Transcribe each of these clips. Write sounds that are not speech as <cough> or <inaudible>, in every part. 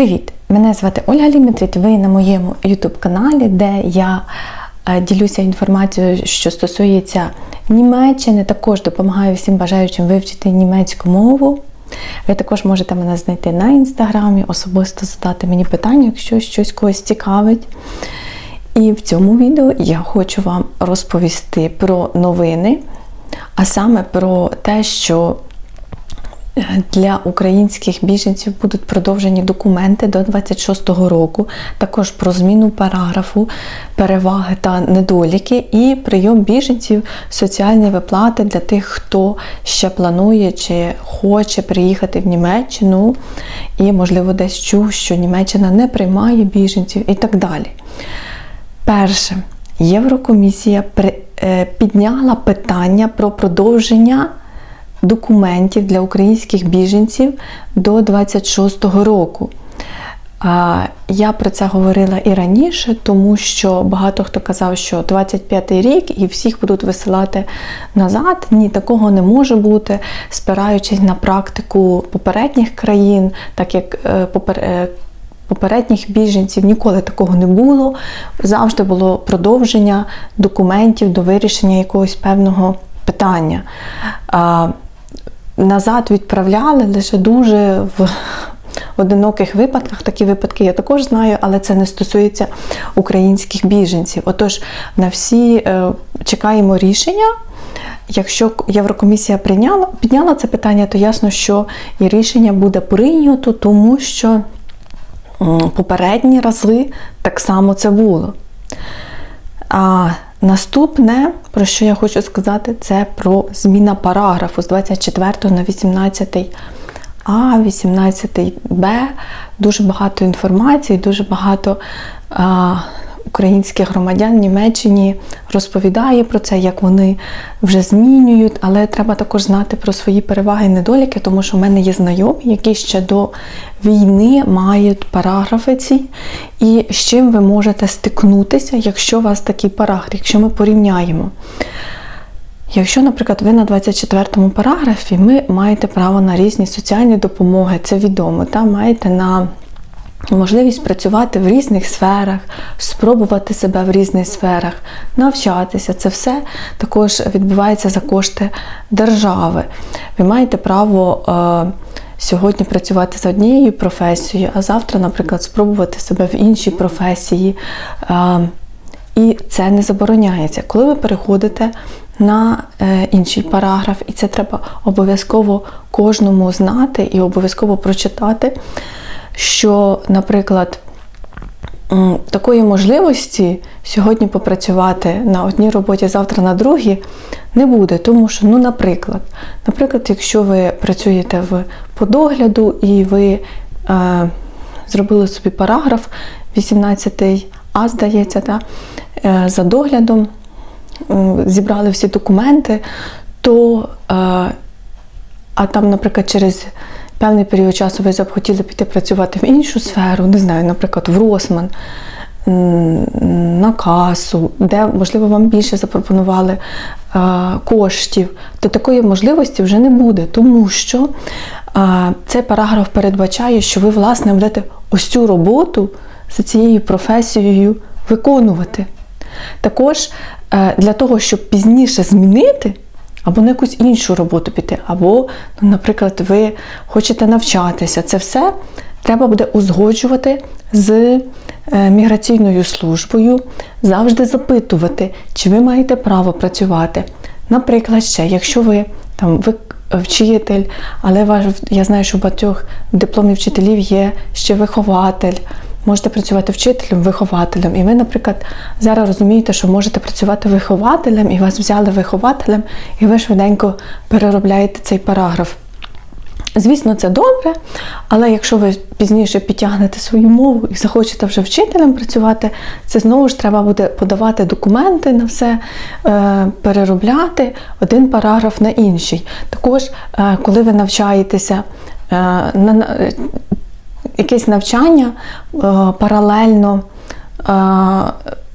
Привіт! Мене звати Ольга Лімітрит. Ви на моєму YouTube каналі, де я е, ділюся інформацією, що стосується Німеччини. Також допомагаю всім бажаючим вивчити німецьку мову. Ви також можете мене знайти на інстаграмі, особисто задати мені питання, якщо щось когось цікавить. І в цьому відео я хочу вам розповісти про новини, а саме про те, що для українських біженців будуть продовжені документи до 26-го року, також про зміну параграфу, переваги та недоліки, і прийом біженців, соціальні виплати для тих, хто ще планує чи хоче приїхати в Німеччину, і, можливо, десь чув, що Німеччина не приймає біженців і так далі. Перше, Єврокомісія е, підняла питання про продовження документів для українських біженців до 26-го року. Я про це говорила і раніше, тому що багато хто казав, що 25-й рік і всіх будуть висилати назад. Ні, такого не може бути, спираючись на практику попередніх країн, так як е, е, попередніх біженців ніколи такого не було. Завжди було продовження документів до вирішення якогось певного питання назад відправляли лише дуже в одиноких випадках. Такі випадки я також знаю, але це не стосується українських біженців. Отож, на всі е, чекаємо рішення. Якщо Єврокомісія прийняла, підняла це питання, то ясно, що і рішення буде прийнято, тому що попередні рази так само це було. А Наступне, про що я хочу сказати, це про зміна параграфу з 24 на 18 А, 18 Б. Дуже багато інформації, дуже багато українських громадян в Німеччині розповідає про це, як вони вже змінюють, але треба також знати про свої переваги і недоліки, тому що в мене є знайомі, які ще до війни мають параграфи ці, і з чим ви можете стикнутися, якщо у вас такий параграф, якщо ми порівняємо. Якщо, наприклад, ви на 24-му параграфі, ви маєте право на різні соціальні допомоги, це відомо, та? Маєте на можливість працювати в різних сферах, спробувати себе в різних сферах, навчатися. Це все також відбувається за кошти держави. Ви маєте право е, сьогодні працювати за однією професією, а завтра, наприклад, спробувати себе в іншій професії. Е, і це не забороняється. Коли ви переходите на е, інший параграф, і це треба обов'язково кожному знати і обов'язково прочитати що, наприклад, такої можливості сьогодні попрацювати на одній роботі, завтра на другій не буде. Тому що, ну, наприклад, наприклад, якщо ви працюєте в подогляду і ви е, зробили собі параграф 18 А, здається, та, е, за доглядом, е, зібрали всі документи, то, е, а там, наприклад, через певний період часу ви захотіли піти працювати в іншу сферу, не знаю, наприклад, в Росман, на касу, де, можливо, вам більше запропонували коштів, то такої можливості вже не буде, тому що цей параграф передбачає, що ви, власне, будете ось цю роботу за цією професією виконувати. Також е, для того, щоб пізніше змінити або на якусь іншу роботу піти, або, ну, наприклад, ви хочете навчатися. Це все треба буде узгоджувати з е, міграційною службою, завжди запитувати, чи ви маєте право працювати. Наприклад, ще, якщо ви там ви вчитель, але я знаю, що багатьох дипломів вчителів є ще вихователь можете працювати вчителем, вихователем. І ви, наприклад, зараз розумієте, що можете працювати вихователем, і вас взяли вихователем, і ви швиденько переробляєте цей параграф. Звісно, це добре, але якщо ви пізніше підтягнете свою мову і захочете вже вчителем працювати, це знову ж треба буде подавати документи на все, е, переробляти один параграф на інший. Також, е, коли ви навчаєтеся е, якесь навчання е, паралельно, е,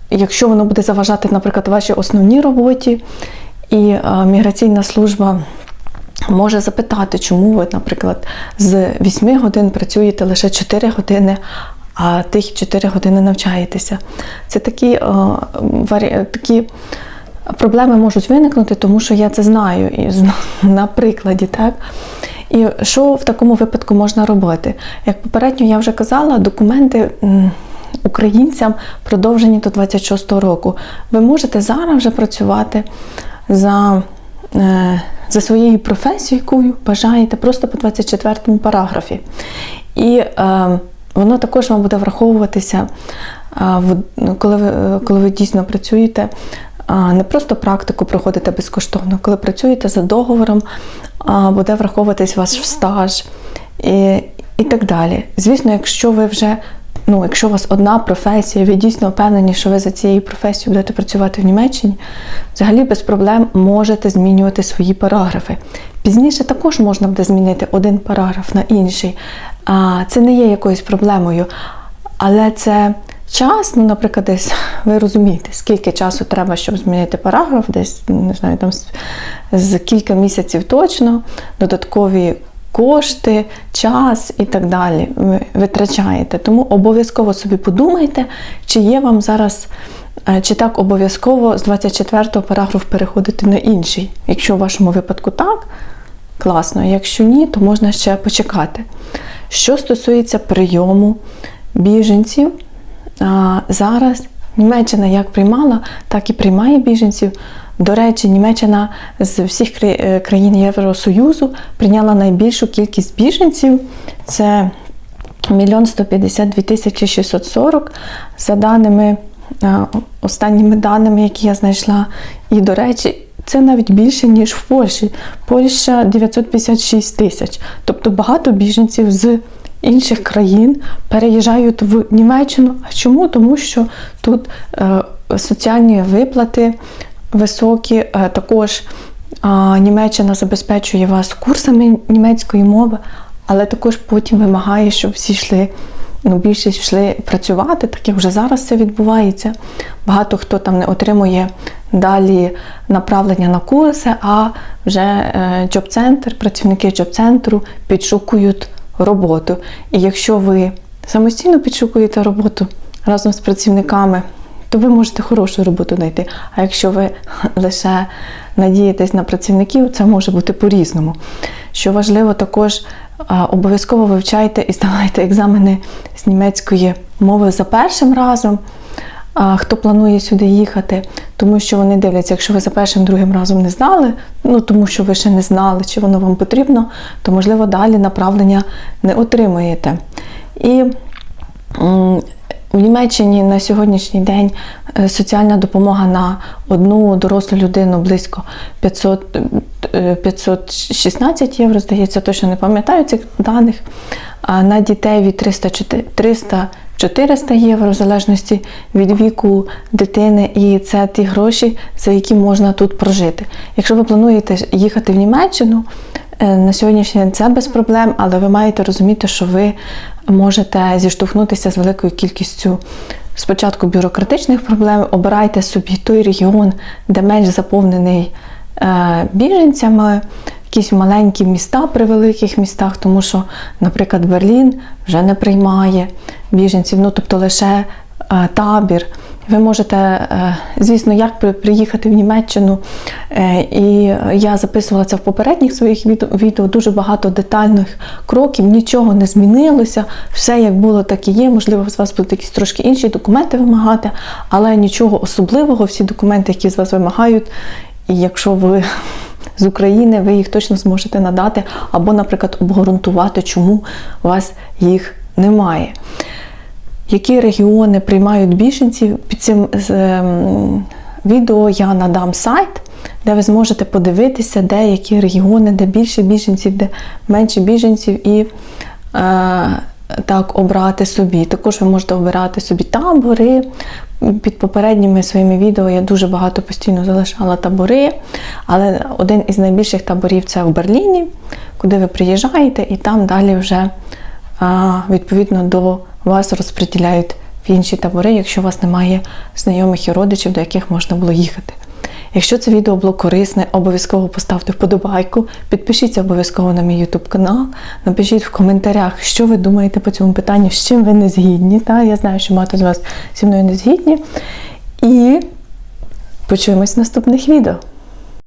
якщо воно буде заважати, наприклад, вашій основній роботі, і е, міграційна служба може запитати, чому ви, наприклад, з 8 годин працюєте лише 4 години, а тих 4 години навчаєтеся. Це такі, е, такі проблеми можуть виникнути, тому що я це знаю і на прикладі. Так? І що в такому випадку можна робити? Як попередньо я вже казала, документи. Українцям продовжені до 26-го року. Ви можете зараз вже працювати за, е, за своєю професією, якою бажаєте, просто по 24 параграфі. І е, воно також вам буде враховуватися, е, ну, коли, ви, е, коли ви дійсно працюєте. Не просто практику проходите безкоштовно, коли працюєте за договором, буде враховуватись ваш стаж і, і так далі. Звісно, якщо ви вже ну, якщо у вас одна професія, ви дійсно впевнені, що ви за цією професією будете працювати в Німеччині, взагалі без проблем можете змінювати свої параграфи. Пізніше також можна буде змінити один параграф на інший. Це не є якоюсь проблемою, але це час, ну, наприклад, десь ви розумієте, скільки часу треба, щоб змінити параграф, десь не знаю, там з, кілька місяців точно, додаткові кошти, час і так далі ви витрачаєте. Тому обов'язково собі подумайте, чи є вам зараз, е, чи так обов'язково з 24-го параграф переходити на інший. Якщо в вашому випадку так, класно. Якщо ні, то можна ще почекати. Що стосується прийому біженців, зараз Німеччина як приймала, так і приймає біженців. До речі, Німеччина з всіх е, країн Євросоюзу прийняла найбільшу кількість біженців. Це 1 152 тисячі 640 за даними, останніми даними, які я знайшла. І, до речі, це навіть більше, ніж в Польщі. Польща 956 тисяч. Тобто багато біженців з інших країн переїжджають в Німеччину. А чому? Тому що тут е, соціальні виплати високі, е, також Німеччина забезпечує вас курсами німецької мови, але також потім вимагає, щоб всі йшли, ну, більшість йшли працювати, так як вже зараз це відбувається. Багато хто там не отримує далі направлення на курси, а вже е, джоб-центр, працівники джоб-центру підшукують роботу. І якщо ви самостійно підшукуєте роботу разом з працівниками, то ви можете хорошу роботу знайти. А якщо ви <laughs> лише надієтесь на працівників, це може бути по-різному. Що важливо, також обов'язково вивчайте і здавайте екзамени з німецької мови за першим разом. Хто планує сюди їхати, тому що вони дивляться, якщо ви за першим другим разом не знали, ну тому що ви ще не знали, чи воно вам потрібно, то можливо далі направлення не отримуєте. І в Німеччині на сьогоднішній день е, соціальна допомога на одну дорослу людину близько 500, е, 516 євро, здається, точно не пам'ятаю цих даних. А на дітей від 300 300 400 євро, в залежності від віку дитини, і це ті гроші, за які можна тут прожити. Якщо ви плануєте їхати в Німеччину, е, на сьогоднішній день це без проблем, але ви маєте розуміти, що ви можете зіштовхнутися з великою кількістю спочатку бюрократичних проблем. Обирайте собі той регіон, де менш заповнений е, біженцями, якісь маленькі міста при великих містах, тому що, наприклад, Берлін вже не приймає біженців, ну тобто лише е, табір. Ви можете, е, звісно, як приїхати в Німеччину. Е, І я записувала це в попередніх своїх відео. Дуже багато детальних кроків, нічого не змінилося. Все як було, так і є. Можливо, з вас будуть якісь трошки інші документи вимагати, але нічого особливого. Всі документи, які з вас вимагають, і якщо ви з України, ви їх точно зможете надати, або, наприклад, обґрунтувати, чому у вас їх немає які регіони приймають біженців. Під цим ем, відео я надам сайт, де ви зможете подивитися, де які регіони, де більше біженців, де менше біженців, і е, так обрати собі. Також ви можете обирати собі табори. Під попередніми своїми відео я дуже багато постійно залишала табори, але один із найбільших таборів це в Берліні, куди ви приїжджаєте, і там далі вже відповідно до вас розподіляють в інші табори, якщо у вас немає знайомих і родичів, до яких можна було їхати. Якщо це відео було корисне, обов'язково поставте вподобайку, підпишіться обов'язково на мій YouTube канал, напишіть в коментарях, що ви думаєте по цьому питанню, з чим ви не згідні. Та? Я знаю, що багато з вас зі мною не згідні. І почуємось в наступних відео.